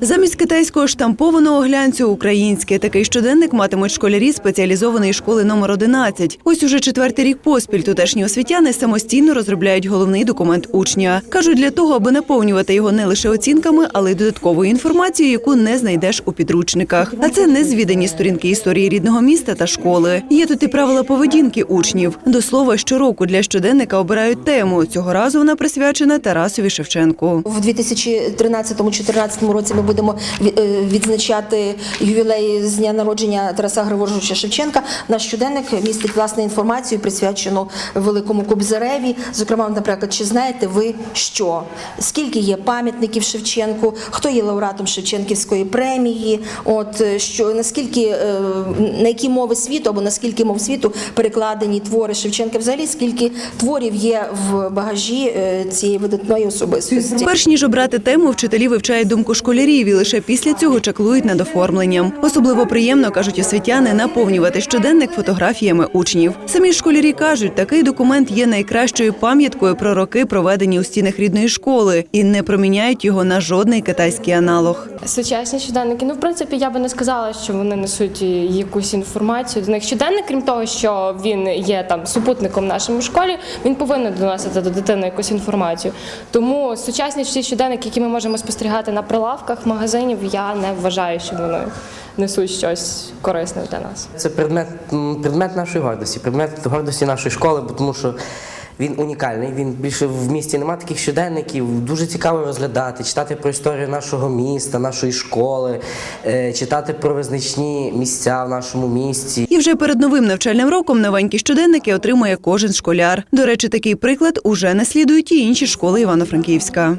Замість китайського штампованого глянцю українське такий щоденник матимуть школярі спеціалізованої школи номер 11. Ось уже четвертий рік поспіль тутешні освітяни самостійно розробляють головний документ учня. кажуть, для того, аби наповнювати його не лише оцінками, але й додатковою інформацією, яку не знайдеш у підручниках. А це незвідані сторінки історії рідного міста та школи. Є тут і правила поведінки учнів. До слова, щороку для щоденника обирають тему. Цього разу вона присвячена Тарасові Шевченку. В 2013-2014 році ми будемо е, відзначати ювілей з дня народження Тараса Григоровича Шевченка. Наш щоденник містить власне інформацію, присвячену великому Кобзареві. Зокрема, наприклад, чи знаєте ви що? Скільки є пам'ятників Шевченку? Хто є лауреатом Шевченківської премії? От е, що наскільки е, на які мови світу або наскільки мов світу перекладені твори Шевченка? Взагалі скільки творів є в багажі цієї видатної особистості? Перш ніж обрати тему, вчителі вивчають думку школярів і лише після цього чаклують над оформленням. Особливо приємно кажуть освітяни наповнювати щоденник фотографіями учнів. Самі школярі кажуть, такий документ є найкращою пам'яткою про роки, проведені у стінах рідної школи, і не проміняють його на жодний китайський аналог. Сучасні щоденники. Ну, в принципі, я би не сказала, що вони несуть якусь інформацію до них. Щоденник, крім того, що він є там супутником в нашому школі, він повинен доносити до дитини якусь інформацію. Тому сучасні всі щоденники, які ми можемо спостерігати на прилавках магазинів, я не вважаю, що вони несуть щось корисне для нас. Це предмет, предмет нашої гордості, предмет гордості нашої школи, бо тому що він унікальний. Він більше в місті немає таких щоденників. Дуже цікаво розглядати, читати про історію нашого міста, нашої школи, е, читати про визначні місця в нашому місті. І вже перед новим навчальним роком новенькі щоденники отримує кожен школяр. До речі, такий приклад уже наслідують і інші школи Івано-Франківська.